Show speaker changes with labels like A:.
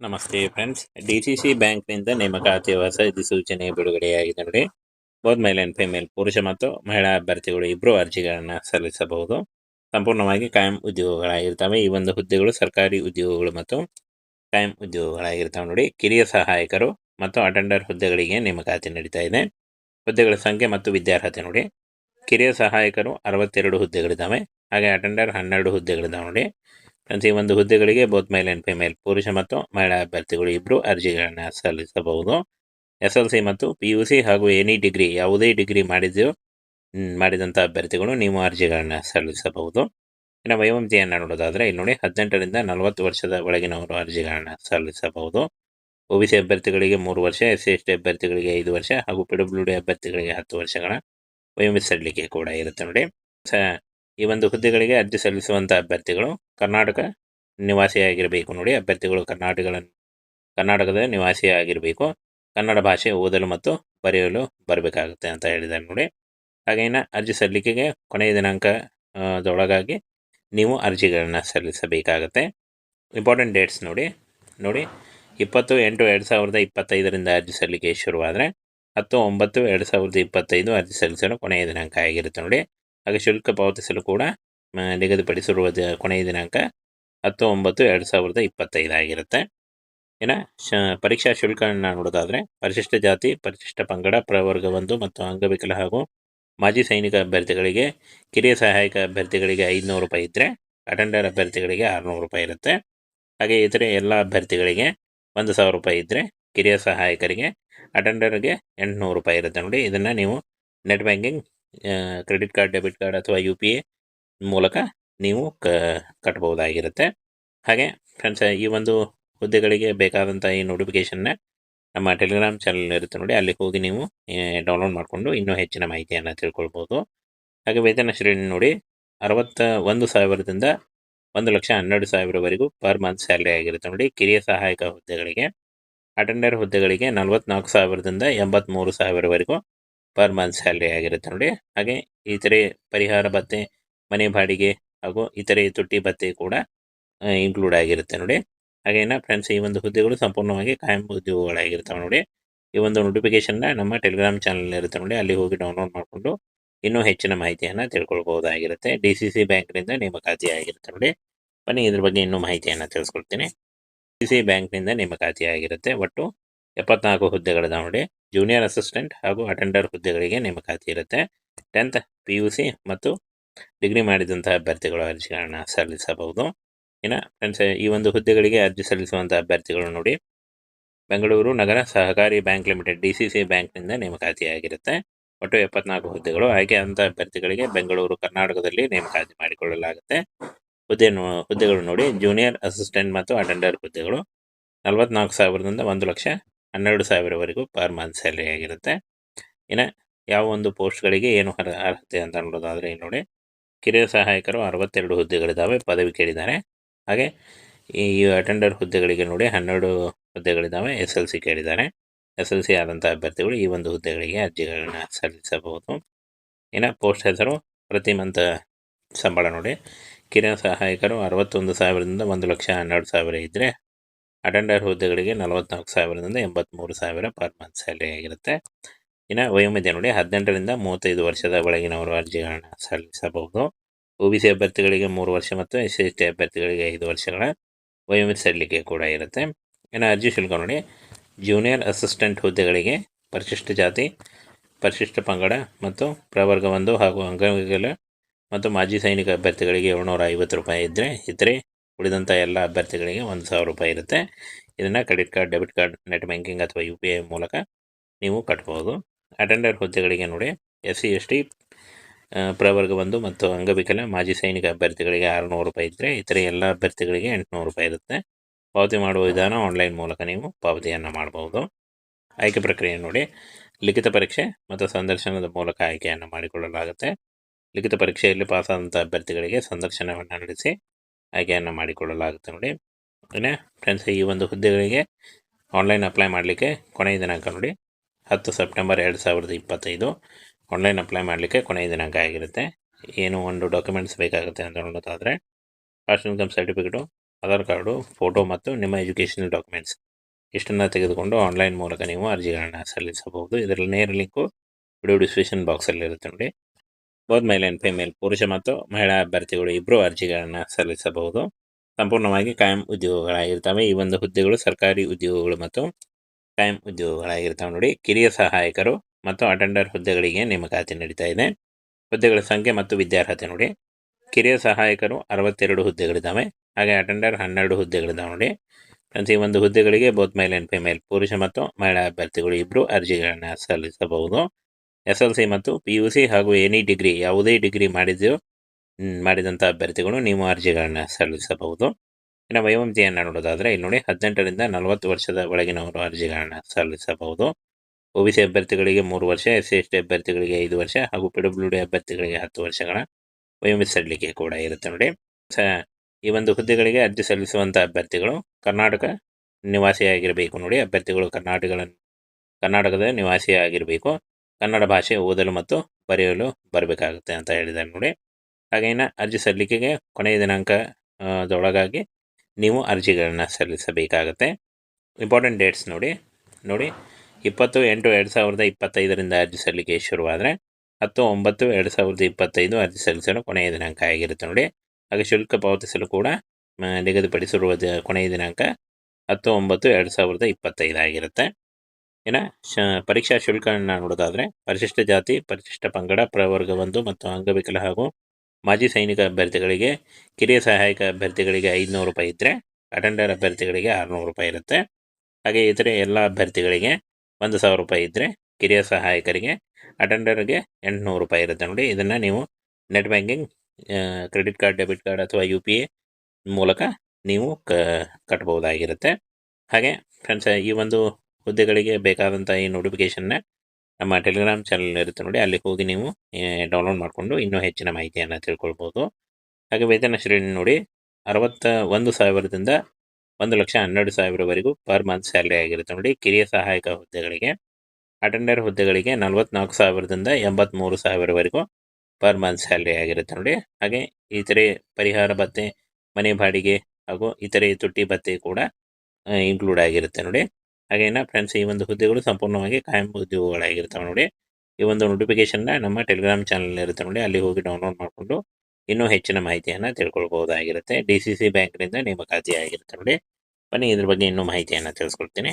A: ನಮಸ್ತೆ friends D C C ಬ್ಯಾಂಕ್ನಿಂದ ನೇಮಕಾತಿ ಹೊಸ ಅಧಿಸೂಚನೆ ಬಿಡುಗಡೆಯಾಗಿದೆ ನೋಡಿ. ಬೋದ್ ಮೇಲ್ ಅಂಡ್ ಫಿಮೇಲ್ ಪುರುಷ ಮತ್ತು ಮಹಿಳಾ ಅಭ್ಯರ್ಥಿಗಳು ಇಬ್ಬರು ಅರ್ಜಿಗಳನ್ನು ಸಲ್ಲಿಸಬಹುದು. ಸಂಪೂರ್ಣವಾಗಿ ಕಾಯಂ ಉದ್ಯೋಗಗಳಾಗಿರ್ತವೆ. ಈ ಒಂದು ಹುದ್ದೆಗಳು ಸರ್ಕಾರಿ ಉದ್ಯೋಗಗಳು ಮತ್ತು ಕಾಯಂ ಉದ್ಯೋಗಗಳಾಗಿರ್ತವೆ ನೋಡಿ. ಕಿರಿಯ ಸಹಾಯಕರು ಮತ್ತು ಅಟೆಂಡರ್ ಹುದ್ದೆಗಳಿಗೆ ನೇಮಕಾತಿ ನಡೀತಾ ಇದೆ. ಹುದ್ದೆಗಳ ಸಂಖ್ಯೆ ಮತ್ತು ವಿದ್ಯಾರ್ಹತೆ ನೋಡಿ. ಕಿರಿಯ ಸಹಾಯಕರು ಅರವತ್ತೆರಡು ಹುದ್ದೆಗಳಿದ್ದಾವೆ. ಹಾಗೆ ಅಟೆಂಡರ್ ಹನ್ನೆರಡು ಹುದ್ದೆಗಳಿದ್ದಾವೆ ನೋಡಿ. ಈ ಒಂದು ಹುದ್ದೆಗಳಿಗೆ ಬೋತ್ ಮೇಲ್ ಅಂಡ್ ಫಿಮೇಲ್ ಪುರುಷ ಮತ್ತು ಮಹಿಳಾ ಅಭ್ಯರ್ಥಿಗಳು ಇಬ್ಬರು ಅರ್ಜಿಗಳನ್ನು ಸಲ್ಲಿಸಬಹುದು. ಎಸ್ ಎಲ್ ಸಿ ಮತ್ತು ಪಿ ಯು ಸಿ ಹಾಗೂ ಎನಿ ಡಿಗ್ರಿ ಯಾವುದೇ ಡಿಗ್ರಿ ಮಾಡಿದೆಯೋ ಮಾಡಿದಂಥ ಅಭ್ಯರ್ಥಿಗಳು ನೀವು ಅರ್ಜಿಗಳನ್ನು ಸಲ್ಲಿಸಬಹುದು. ಇನ್ನು ವಯೋಮಿತಿಯನ್ನು ನೋಡೋದಾದರೆ ಇಲ್ಲಿ ನೋಡಿ ಹದಿನೆಂಟರಿಂದ ನಲವತ್ತು ವರ್ಷದ ಒಳಗಿನವರು ಅರ್ಜಿಗಳನ್ನು ಸಲ್ಲಿಸಬಹುದು. ಒ ಬಿ ಸಿ ಅಭ್ಯರ್ಥಿಗಳಿಗೆ ಮೂರು ವರ್ಷ, ಎಸ್ ಸಿ ಎಸ್ ಟಿ ಅಭ್ಯರ್ಥಿಗಳಿಗೆ ಐದು ವರ್ಷ ಹಾಗೂ ಪಿ ಡಬ್ಲ್ಯೂ ಡಿ ಅಭ್ಯರ್ಥಿಗಳಿಗೆ ಹತ್ತು ವರ್ಷಗಳ ವಯೋಮಿತಿ ಸಡಿಲಿಕೆ ಕೂಡ ಇರುತ್ತೆ ನೋಡಿ. ಸ ಈ ಒಂದು ಹುದ್ದೆಗಳಿಗೆ ಅರ್ಜಿ ಸಲ್ಲಿಸುವಂಥ ಅಭ್ಯರ್ಥಿಗಳು ಕರ್ನಾಟಕ ನಿವಾಸಿಯಾಗಿರಬೇಕು ನೋಡಿ. ಅಭ್ಯರ್ಥಿಗಳು ಕರ್ನಾಟಕ ಕರ್ನಾಟಕದ ನಿವಾಸಿಯಾಗಿರಬೇಕು. ಕನ್ನಡ ಭಾಷೆ ಓದಲು ಮತ್ತು ಬರೆಯಲು ಬರಬೇಕಾಗುತ್ತೆ ಅಂತ ಹೇಳಿದ್ದಾರೆ ನೋಡಿ. ಹಾಗೇನ ಅರ್ಜಿ ಸಲ್ಲಿಕೆಗೆ ಕೊನೆಯ ದಿನಾಂಕದೊಳಗಾಗಿ ನೀವು ಅರ್ಜಿಗಳನ್ನು ಸಲ್ಲಿಸಬೇಕಾಗತ್ತೆ. ಇಂಪಾರ್ಟೆಂಟ್ ಡೇಟ್ಸ್ ನೋಡಿ. ನೋಡಿ, ಇಪ್ಪತ್ತು ಎಂಟು ಎರಡು ಸಾವಿರದ ಇಪ್ಪತ್ತೈದರಿಂದ ಅರ್ಜಿ ಸಲ್ಲಿಕೆ ಶುರುವಾದರೆ, ಹತ್ತು ಒಂಬತ್ತು ಎರಡು ಸಾವಿರದ ಇಪ್ಪತ್ತೈದು ಅರ್ಜಿ ಸಲ್ಲಿಸಲು ಕೊನೆಯ ದಿನಾಂಕ ಆಗಿರುತ್ತೆ ನೋಡಿ. ಹಾಗೆ ಶುಲ್ಕ ಪಾವತಿಸಲು ಕೂಡ ನಿಗದಿಪಡಿಸಿರುವ ಕೊನೆಯ ದಿನಾಂಕ ಹತ್ತು ಒಂಬತ್ತು ಎರಡು ಸಾವಿರದ ಇಪ್ಪತ್ತೈದು ಆಗಿರುತ್ತೆ. ಇನ್ನು ಶ, ಪರೀಕ್ಷಾ ಶುಲ್ಕವನ್ನು ನೋಡೋದಾದರೆ, ಪರಿಶಿಷ್ಟ ಜಾತಿ, ಪರಿಶಿಷ್ಟ ಪಂಗಡ, ಪ್ರವರ್ಗ ಒಂದು ಮತ್ತು ಅಂಗವಿಕಲ ಹಾಗೂ ಮಾಜಿ ಸೈನಿಕ ಅಭ್ಯರ್ಥಿಗಳಿಗೆ, ಕಿರಿಯ ಸಹಾಯಕ ಅಭ್ಯರ್ಥಿಗಳಿಗೆ ಐದುನೂರು ರೂಪಾಯಿ ಇದ್ದರೆ ಅಟೆಂಡರ್ ಅಭ್ಯರ್ಥಿಗಳಿಗೆ ಆರುನೂರು ರೂಪಾಯಿ ಇರುತ್ತೆ. ಹಾಗೆ ಇತರೆ ಎಲ್ಲ ಅಭ್ಯರ್ಥಿಗಳಿಗೆ ಒಂದು ಸಾವಿರ ರೂಪಾಯಿ ಇದ್ದರೆ ಕಿರಿಯ ಸಹಾಯಕರಿಗೆ, ಅಟೆಂಡರ್ಗೆ ಎಂಟುನೂರು ರೂಪಾಯಿ ಇರುತ್ತೆ ನೋಡಿ. ಇದನ್ನು ನೀವು net banking credit card, debit card ಅಥವಾ ಯು ಪಿ ಎ ಮೂಲಕ ನೀವು ಕ ಕಟ್ಬೋದಾಗಿರುತ್ತೆ ಹಾಗೆ ಫ್ರೆಂಡ್ಸ್ ಈ ಒಂದು ಹುದ್ದೆಗಳಿಗೆ ಬೇಕಾದಂಥ ಈ ನೋಟಿಫಿಕೇಷನ್ನ ನಮ್ಮ ಟೆಲಿಗ್ರಾಮ್ ಚಾನಲ್ ಇರುತ್ತೆ ನೋಡಿ. ಅಲ್ಲಿ ಹೋಗಿ ನೀವು ಡೌನ್ಲೋಡ್ ಮಾಡಿಕೊಂಡು ಇನ್ನೂ ಹೆಚ್ಚಿನ ಮಾಹಿತಿಯನ್ನು ತಿಳ್ಕೊಳ್ಬೋದು. ಹಾಗೆ ವೇತನ ಶ್ರೇಣಿ ನೋಡಿ. ಅರವತ್ತ ಒಂದು ಸಾವಿರದಿಂದ ಒಂದು ಲಕ್ಷ ಹನ್ನೆರಡು ಸಾವಿರವರೆಗೂ ಪರ್ ಮಂತ್ ಸ್ಯಾಲ್ರಿ ಆಗಿರುತ್ತೆ ನೋಡಿ. ಕಿರಿಯ ಸಹಾಯಕ ಹುದ್ದೆಗಳಿಗೆ ಅಟೆಂಡರ್ ಹುದ್ದೆಗಳಿಗೆ ನಲವತ್ನಾಲ್ಕು ಸಾವಿರದಿಂದ ಎಂಬತ್ತ್ಮೂರು ಸಾವಿರವರೆಗೂ ಪರ್ ಮಂತ್ ಸ್ಯಾಲ್ರಿ ಆಗಿರುತ್ತೆ ನೋಡಿ. ಹಾಗೆ ಇತರೆ ಪರಿಹಾರ ಭತ್ತೆ, ಮನೆ ಬಾಡಿಗೆ ಹಾಗೂ ಇತರೆ ತುಟ್ಟಿ ಭತ್ತೆ ಕೂಡ ಇನ್ಕ್ಲೂಡ್ ಆಗಿರುತ್ತೆ ನೋಡಿ. ಹಾಗೇನ ಫ್ರೆಂಡ್ಸ್ ಈ ಒಂದು ಹುದ್ದೆಗಳು ಸಂಪೂರ್ಣವಾಗಿ ಕಾಯಂ ಉದ್ಯೋಗಗಳಾಗಿರ್ತವೆ ನೋಡಿ. ಈ ಒಂದು ನೋಟಿಫಿಕೇಶನ್ನ ನಮ್ಮ ಟೆಲಿಗ್ರಾಮ್ ಚಾನಲ್ ಇರುತ್ತೆ ನೋಡಿ. ಅಲ್ಲಿ ಹೋಗಿ ಡೌನ್ಲೋಡ್ ಮಾಡಿಕೊಂಡು ಇನ್ನೂ ಹೆಚ್ಚಿನ ಮಾಹಿತಿಯನ್ನು ತಿಳ್ಕೊಳ್ಬಹುದಾಗಿರುತ್ತೆ. ಡಿ ಸಿ ಸಿ ಬ್ಯಾಂಕ್ನಿಂದ ನೇಮಕಾತಿ ಆಗಿರುತ್ತೆ ನೋಡಿ. ಬನ್ನಿ, ಇದ್ರ ಬಗ್ಗೆ ಇನ್ನೂ ಮಾಹಿತಿಯನ್ನು ತಿಳಿಸ್ಕೊಡ್ತೀನಿ. ಡಿ ಸಿ ಬ್ಯಾಂಕ್ನಿಂದ ನೇಮಕಾತಿ ಆಗಿರುತ್ತೆ. ಒಟ್ಟು ಎಪ್ಪತ್ನಾಲ್ಕು ಹುದ್ದೆಗಳಿದಾವೆ ನೋಡಿ. ಜೂನಿಯರ್ ಅಸಿಸ್ಟೆಂಟ್ ಹಾಗೂ ಅಟೆಂಡರ್ ಹುದ್ದೆಗಳಿಗೆ ನೇಮಕಾತಿ ಇರುತ್ತೆ. ಟೆಂತ್ ಪಿ ಯು ಮತ್ತು ಡಿಗ್ರಿ ಮಾಡಿದಂಥ ಅಭ್ಯರ್ಥಿಗಳು ಅರ್ಜಿಗಳನ್ನು ಸಲ್ಲಿಸಬಹುದು. ಇನ್ನು ಫ್ರೆಂಡ್ಸ್ ಈ ಒಂದು ಹುದ್ದೆಗಳಿಗೆ ಅರ್ಜಿ ಸಲ್ಲಿಸುವಂಥ ಅಭ್ಯರ್ಥಿಗಳು ನೋಡಿ, ಬೆಂಗಳೂರು ನಗರ ಸಹಕಾರಿ bank limited, D C C ಬ್ಯಾಂಕ್ನಿಂದ ನೇಮಕಾತಿಯಾಗಿರುತ್ತೆ. ಒಟ್ಟು ಎಪ್ಪತ್ನಾಲ್ಕು ಹುದ್ದೆಗಳು ಆಯ್ಕೆಯಾದಂಥ ಅಭ್ಯರ್ಥಿಗಳಿಗೆ ಬೆಂಗಳೂರು, ಕರ್ನಾಟಕದಲ್ಲಿ ನೇಮಕಾತಿ ಮಾಡಿಕೊಳ್ಳಲಾಗುತ್ತೆ. ಹುದ್ದೆ ಹುದ್ದೆಗಳು ನೋಡಿ ಜೂನಿಯರ್ ಅಸಿಸ್ಟೆಂಟ್ ಮತ್ತು ಅಟೆಂಡರ್ ಹುದ್ದೆಗಳು, ನಲವತ್ನಾಲ್ಕು ಸಾವಿರದಿಂದ ಒಂದು ಲಕ್ಷ ಹನ್ನೆರಡು ಸಾವಿರವರೆಗೂ ಪರ್ ಮಂತ್ ಸ್ಯಾಲರಿ ಆಗಿರುತ್ತೆ. ಇನ್ನು ಯಾವ ಒಂದು ಪೋಸ್ಟ್ಗಳಿಗೆ ಏನು ಅರ್ಹ- ಅರ್ಹತೆ ಅಂತ ನೋಡೋದಾದರೆ ನೋಡಿ. ಕಿರಿಯ ಸಹಾಯಕರು ಅರವತ್ತೆರಡು ಹುದ್ದೆಗಳಿದ್ದಾವೆ, ಪದವಿ ಕೇಳಿದ್ದಾರೆ. ಹಾಗೆ ಈ ಅಟೆಂಡರ್ ಹುದ್ದೆಗಳಿಗೆ ನೋಡಿ ಹನ್ನೆರಡು ಹುದ್ದೆಗಳಿದ್ದಾವೆ, ಎಸ್ ಎಲ್ ಸಿ ಕೇಳಿದ್ದಾರೆ. ಎಸ್ ಎಲ್ ಸಿ ಆದಂಥ ಅಭ್ಯರ್ಥಿಗಳು ಈ ಒಂದು ಹುದ್ದೆಗಳಿಗೆ ಅರ್ಜಿಗಳನ್ನು ಸಲ್ಲಿಸಬಹುದು. ಇನ್ನು ಪೋಸ್ಟ್ ಹೆಸರು ಪ್ರತಿ ಮಂತ್ ಸಂಬಳ ನೋಡಿ. ಕಿರಿಯ ಸಹಾಯಕರು ಅರವತ್ತೊಂದು ಸಾವಿರದಿಂದ ಒಂದು ಲಕ್ಷ ಹನ್ನೆರಡು ಸಾವಿರ ಇದ್ದರೆ ಅಟೆಂಡರ್ ಹುದ್ದೆಗಳಿಗೆ ನಲವತ್ನಾಲ್ಕು ಸಾವಿರದಿಂದ ಎಂಬತ್ತ್ಮೂರು ಸಾವಿರ ಪರ್ ಮಂತ್ ಸ್ಯಾಲರಿ ಆಗಿರುತ್ತೆ. ಇನ್ನು ವಯೋಮಿತಿ ನೋಡಿ, ಹದಿನೆಂಟರಿಂದ ಮೂವತ್ತೈದು ವರ್ಷದ ಒಳಗಿನವರು ಅರ್ಜಿಗಳನ್ನು ಸಲ್ಲಿಸಬಹುದು. ಒ ಬಿ ಸಿ ಅಭ್ಯರ್ಥಿಗಳಿಗೆ ಮೂರು ವರ್ಷ ಮತ್ತು ಎಸ್ ಸಿ ಎಸ್ ಟಿ ಅಭ್ಯರ್ಥಿಗಳಿಗೆ ಐದು ವರ್ಷಗಳ ವಯೋಮಿತಿ ಸಲ್ಲಿಕೆ ಕೂಡ ಇರುತ್ತೆ. ಇನ್ನು ಅರ್ಜಿ ಶುಲ್ಕ ನೋಡಿ ಜೂನಿಯರ್ ಅಸಿಸ್ಟೆಂಟ್ ಹುದ್ದೆಗಳಿಗೆ ಪರಿಶಿಷ್ಟ ಜಾತಿ, ಪರಿಶಿಷ್ಟ ಪಂಗಡ ಮತ್ತು ಪ್ರವರ್ಗ ಒಂದು ಹಾಗೂ ಅಂಗವಿಕಲ ಮತ್ತು ಮಾಜಿ ಸೈನಿಕ ಅಭ್ಯರ್ಥಿಗಳಿಗೆ ಏಳ್ನೂರ ಐವತ್ತು ರೂಪಾಯಿ ಇದ್ದರೆ ಇತರೆ ಉಳಿದಂಥ ಎಲ್ಲ ಅಭ್ಯರ್ಥಿಗಳಿಗೆ ಒಂದು ಸಾವಿರ ರೂಪಾಯಿ ಇರುತ್ತೆ. ಇದನ್ನು credit card debit card net banking ಅಥವಾ ಯು ಪಿ ಐ ಮೂಲಕ ನೀವು ಕಟ್ಬೋದು. ಅಟೆಂಡರ್ ಹುದ್ದೆಗಳಿಗೆ ನೋಡಿ ಎಸ್ ಸಿ ಎಸ್ ಟಿ ಪ್ರವರ್ಗ ಒಂದು ಮತ್ತು ಅಂಗವಿಕಲ ಮಾಜಿ ಸೈನಿಕ ಅಭ್ಯರ್ಥಿಗಳಿಗೆ ಆರುನೂರು ರೂಪಾಯಿ ಇದ್ದರೆ ಇತರೆ ಎಲ್ಲ ಅಭ್ಯರ್ಥಿಗಳಿಗೆ ಎಂಟುನೂರು ರೂಪಾಯಿ ಇರುತ್ತೆ. ಪಾವತಿ ಮಾಡುವ ವಿಧಾನ ಆನ್ಲೈನ್ ಮೂಲಕ ನೀವು ಪಾವತಿಯನ್ನು ಮಾಡಬಹುದು ಆಯ್ಕೆ ಪ್ರಕ್ರಿಯೆ ನೋಡಿ, ಲಿಖಿತ ಪರೀಕ್ಷೆ ಮತ್ತು ಸಂದರ್ಶನದ ಮೂಲಕ ಆಯ್ಕೆಯನ್ನು ಮಾಡಿಕೊಳ್ಳಲಾಗುತ್ತೆ. ಲಿಖಿತ ಪರೀಕ್ಷೆಯಲ್ಲಿ ಪಾಸಾದಂಥ ಅಭ್ಯರ್ಥಿಗಳಿಗೆ ಸಂದರ್ಶನವನ್ನು ನಡೆಸಿ ಆಯ್ಕೆಯನ್ನು ಮಾಡಿಕೊಳ್ಳಲಾಗುತ್ತೆ ನೋಡಿ. ಇನ್ನು ಫ್ರೆಂಡ್ಸ್ ಈ ಒಂದು ಹುದ್ದೆಗಳಿಗೆ ಆನ್ಲೈನ್ ಅಪ್ಲೈ ಮಾಡಲಿಕ್ಕೆ ಕೊನೆಯ ದಿನಾಂಕ ನೋಡಿ. ಹತ್ತು ಸೆಪ್ಟೆಂಬರ್ ಎರಡು ಸಾವಿರದ ಇಪ್ಪತ್ತೈದು. ಆನ್ಲೈನ್ ಅಪ್ಲೈ ಮಾಡಲಿಕ್ಕೆ ಕೊನೆಯ ದಿನಾಂಕ ಆಗಿರುತ್ತೆ. ಏನು ಒಂದು ಡಾಕ್ಯುಮೆಂಟ್ಸ್ ಬೇಕಾಗುತ್ತೆ ಅಂತ ನೋಡೋದಾದರೆ fast income certificate Aadhaar card photo ಮತ್ತು ನಿಮ್ಮ ಎಜುಕೇಷನಲ್ ಡಾಕ್ಯುಮೆಂಟ್ಸ್ ಇಷ್ಟನ್ನು ತೆಗೆದುಕೊಂಡು ಆನ್ಲೈನ್ ಮೂಲಕ ನೀವು ಅರ್ಜಿಗಳನ್ನು ಸಲ್ಲಿಸಬಹುದು. ಇದರಲ್ಲಿ ನೇರ ಲಿಂಕು ವಿಡಿಯೋ ಡಿಸ್ಕ್ರಿಪ್ಷನ್ ಬಾಕ್ಸಲ್ಲಿರುತ್ತೆ ನೋಡಿ. ಬೋತ್ ಮೇಲ್ ಆ್ಯಂಡ್ ಫಿಮೇಲ್ ಪುರುಷ ಮತ್ತು ಮಹಿಳಾ ಅಭ್ಯರ್ಥಿಗಳು ಇಬ್ಬರು ಅರ್ಜಿಗಳನ್ನು ಸಲ್ಲಿಸಬಹುದು. ಸಂಪೂರ್ಣವಾಗಿ ಕಾಯಂ ಉದ್ಯೋಗಗಳಾಗಿರ್ತವೆ. ಈ ಒಂದು ಹುದ್ದೆಗಳು ಸರ್ಕಾರಿ ಉದ್ಯೋಗಗಳು ಮತ್ತು ಕಾಯಂ ಉದ್ಯೋಗಗಳಾಗಿರ್ತವೆ ನೋಡಿ. ಕಿರಿಯ ಸಹಾಯಕರು ಮತ್ತು ಅಟೆಂಡರ್ ಹುದ್ದೆಗಳಿಗೆ ನೇಮಕಾತಿ ನಡೀತಾ ಇದೆ. ಹುದ್ದೆಗಳ ಸಂಖ್ಯೆ ಮತ್ತು ವಿದ್ಯಾರ್ಹತೆ ನೋಡಿ. ಕಿರಿಯ ಸಹಾಯಕರು ಅರವತ್ತೆರಡು ಹುದ್ದೆಗಳಿದ್ದಾವೆ. ಹಾಗೆ ಅಟೆಂಡರ್ ಹನ್ನೆರಡು ಹುದ್ದೆಗಳಿದ್ದಾವೆ ನೋಡಿ. ಈ ಒಂದು ಹುದ್ದೆಗಳಿಗೆ ಬೋತ್ ಮೇಲ್ ಆ್ಯಂಡ್ ಫಿಮೇಲ್ ಪುರುಷ ಮತ್ತು ಮಹಿಳಾ ಅಭ್ಯರ್ಥಿಗಳು ಇಬ್ಬರು ಅರ್ಜಿಗಳನ್ನು ಸಲ್ಲಿಸಬಹುದು. ಎಸ್ ಎಲ್ ಸಿ ಮತ್ತು ಪಿ ಯು ಸಿ ಹಾಗೂ ಎನಿ ಡಿಗ್ರಿ ಯಾವುದೇ ಡಿಗ್ರಿ ಮಾಡಿದೆಯೋ ಮಾಡಿದಂಥ ಅಭ್ಯರ್ಥಿಗಳು ನೀವು ಅರ್ಜಿಗಳನ್ನು ಸಲ್ಲಿಸಬಹುದು. ಇನ್ನು ವಯೋಮಿತಿಯನ್ನು ನೋಡೋದಾದರೆ, ಇಲ್ಲಿ ನೋಡಿ ಹದಿನೆಂಟರಿಂದ ನಲವತ್ತು ವರ್ಷದ ಒಳಗಿನವರು ಅರ್ಜಿಗಳನ್ನು ಸಲ್ಲಿಸಬಹುದು. ಒ ಬಿ ಸಿ ಅಭ್ಯರ್ಥಿಗಳಿಗೆ ಮೂರು ವರ್ಷ, ಎಸ್ ಸಿ ಎಸ್ ಟಿ ಅಭ್ಯರ್ಥಿಗಳಿಗೆ ಐದು ವರ್ಷ ಹಾಗೂ ಪಿ ಡಬ್ಲ್ಯೂ ಡಿ ಅಭ್ಯರ್ಥಿಗಳಿಗೆ ಹತ್ತು ವರ್ಷಗಳ ವಯೋಮಿತಿ ಸಲ್ಲಿಕೆ ಕೂಡ ಇರುತ್ತೆ ನೋಡಿ. ಸ, ಈ ಒಂದು ಹುದ್ದೆಗಳಿಗೆ ಅರ್ಜಿ ಸಲ್ಲಿಸುವಂಥ ಅಭ್ಯರ್ಥಿಗಳು ಕರ್ನಾಟಕ ನಿವಾಸಿಯಾಗಿರಬೇಕು ನೋಡಿ. ಅಭ್ಯರ್ಥಿಗಳು ಕರ್ನಾಟಕಗಳನ್ನು ಕರ್ನಾಟಕದ ನಿವಾಸಿಯಾಗಿರಬೇಕು. ಕನ್ನಡ ಭಾಷೆ ಓದಲು ಮತ್ತು ಬರೆಯಲು ಬರಬೇಕಾಗುತ್ತೆ ಅಂತ ಹೇಳಿದ್ದಾರೆ ನೋಡಿ. ಹಾಗೇನ ಅರ್ಜಿ ಸಲ್ಲಿಕೆಗೆ ಕೊನೆಯ ದಿನಾಂಕದೊಳಗಾಗಿ ನೀವು ಅರ್ಜಿಗಳನ್ನು ಸಲ್ಲಿಸಬೇಕಾಗತ್ತೆ. ಇಂಪಾರ್ಟೆಂಟ್ ಡೇಟ್ಸ್ ನೋಡಿ. ನೋಡಿ, ಇಪ್ಪತ್ತು ಎಂಟು ಎರಡು ಸಾವಿರದ ಇಪ್ಪತ್ತೈದರಿಂದ ಅರ್ಜಿ ಸಲ್ಲಿಕೆ ಶುರುವಾದರೆ, ಹತ್ತು ಒಂಬತ್ತು ಎರಡು ಸಾವಿರದ ಇಪ್ಪತ್ತೈದು ಅರ್ಜಿ ಸಲ್ಲಿಸಲು ಕೊನೆಯ ದಿನಾಂಕ ಆಗಿರುತ್ತೆ ನೋಡಿ. ಹಾಗೆ ಶುಲ್ಕ ಪಾವತಿಸಲು ಕೂಡ ನಿಗದಿಪಡಿಸಿರುವ ಕೊನೆಯ ದಿನಾಂಕ ಹತ್ತು ಒಂಬತ್ತು ಎರಡು ಸಾವಿರದ ಇಪ್ಪತ್ತೈದು ಆಗಿರುತ್ತೆ. ಶ, ಪರೀಕ್ಷಾ ಶುಲ್ಕವನ್ನು ನೋಡೋದಾದ್ರೆ, ಪರಿಶಿಷ್ಟ ಜಾತಿ, ಪರಿಶಿಷ್ಟ ಪಂಗಡ, ಪ್ರವರ್ಗ ಒಂದು ಮತ್ತು ಅಂಗವಿಕಲ ಹಾಗೂ ಮಾಜಿ ಸೈನಿಕ ಅಭ್ಯರ್ಥಿಗಳಿಗೆ, ಕಿರಿಯ ಸಹಾಯಕ ಅಭ್ಯರ್ಥಿಗಳಿಗೆ ಐದುನೂರು ರೂಪಾಯಿ ಇದ್ದರೆ ಅಟೆಂಡರ್ ಅಭ್ಯರ್ಥಿಗಳಿಗೆ ಆರುನೂರು ರೂಪಾಯಿ ಇರುತ್ತೆ. ಹಾಗೆ ಇತರೆ ಎಲ್ಲ ಅಭ್ಯರ್ಥಿಗಳಿಗೆ ಒಂದು ಸಾವಿರ ರೂಪಾಯಿ ಇದ್ದರೆ ಕಿರಿಯ ಸಹಾಯಕರಿಗೆ, ಅಟೆಂಡರ್ಗೆ ಎಂಟುನೂರು ರೂಪಾಯಿ ಇರುತ್ತೆ ನೋಡಿ. ಇದನ್ನು ನೀವು net banking credit card, debit card ಅಥವಾ ಯು ಪಿ ಎ ಮೂಲಕ ನೀವು ಕ, ಕಟ್ಬೋದಾಗಿರುತ್ತೆ. ಹಾಗೆ, ಫ್ರೆಂಡ್ಸ್, ಈ ಒಂದು ಹುದ್ದೆಗಳಿಗೆ ಬೇಕಾದಂಥ ಈ ನೋಟಿಫಿಕೇಷನ್ನ ನಮ್ಮ ಟೆಲಿಗ್ರಾಮ್ ಚಾನಲ್ ಇರುತ್ತೆ ನೋಡಿ. ಅಲ್ಲಿ ಹೋಗಿ ನೀವು ಡೌನ್ಲೋಡ್ ಮಾಡಿಕೊಂಡು ಇನ್ನೂ ಹೆಚ್ಚಿನ ಮಾಹಿತಿಯನ್ನು ತಿಳ್ಕೊಳ್ಬೋದು. ಹಾಗೆ ವೇತನ ಶ್ರೇಣಿ ನೋಡಿ ಅರವತ್ತ ಒಂದು ಸಾವಿರದಿಂದ ಒಂದು ಲಕ್ಷ ಹನ್ನೆರಡು ಸಾವಿರವರೆಗೂ ಪರ್ ಮಂತ್ ಸ್ಯಾಲ್ರಿ ಆಗಿರುತ್ತೆ ನೋಡಿ. ಕಿರಿಯ ಸಹಾಯಕ ಹುದ್ದೆಗಳಿಗೆ ಅಟೆಂಡರ್ ಹುದ್ದೆಗಳಿಗೆ ನಲವತ್ನಾಲ್ಕು ಸಾವಿರದಿಂದ ಎಂಬತ್ತ್ಮೂರು ಸಾವಿರವರೆಗೂ ಪರ್ ಮಂತ್ ಸ್ಯಾಲ್ರಿ ಆಗಿರುತ್ತೆ ನೋಡಿ. ಹಾಗೆ ಇತರೆ ಪರಿಹಾರ ಭತ್ತೆ, ಮನೆ ಬಾಡಿಗೆ ಹಾಗೂ ಇತರೆ ತುಟ್ಟಿ ಭತ್ತೆ ಕೂಡ ಇನ್ಕ್ಲೂಡ್ ಆಗಿರುತ್ತೆ ನೋಡಿ. ಹಾಗೇನ ಫ್ರೆಂಡ್ಸ್ ಈ ಒಂದು ಹುದ್ದೆಗಳು ಸಂಪೂರ್ಣವಾಗಿ ಕಾಯಂ ಉದ್ಯೋಗಗಳಾಗಿರ್ತವೆ ನೋಡಿ. ಈ ಒಂದು ನೋಟಿಫಿಕೇಶನ್ನ ನಮ್ಮ ಟೆಲಿಗ್ರಾಮ್ ಚಾನಲ್ ಇರುತ್ತೆ ನೋಡಿ. ಅಲ್ಲಿ ಹೋಗಿ ಡೌನ್ಲೋಡ್ ಮಾಡಿಕೊಂಡು ಇನ್ನೂ ಹೆಚ್ಚಿನ ಮಾಹಿತಿಯನ್ನು ತಿಳ್ಕೊಳ್ಬಹುದಾಗಿರುತ್ತೆ. ಡಿ ಸಿ ಸಿ ಬ್ಯಾಂಕ್ನಿಂದ ನೇಮಕಾತಿ ಆಗಿರುತ್ತೆ ನೋಡಿ. ಬನ್ನಿ ಇದ್ರ ಬಗ್ಗೆ ಇನ್ನೂ ಮಾಹಿತಿಯನ್ನು ತಿಳಿಸ್ಕೊಡ್ತೀನಿ.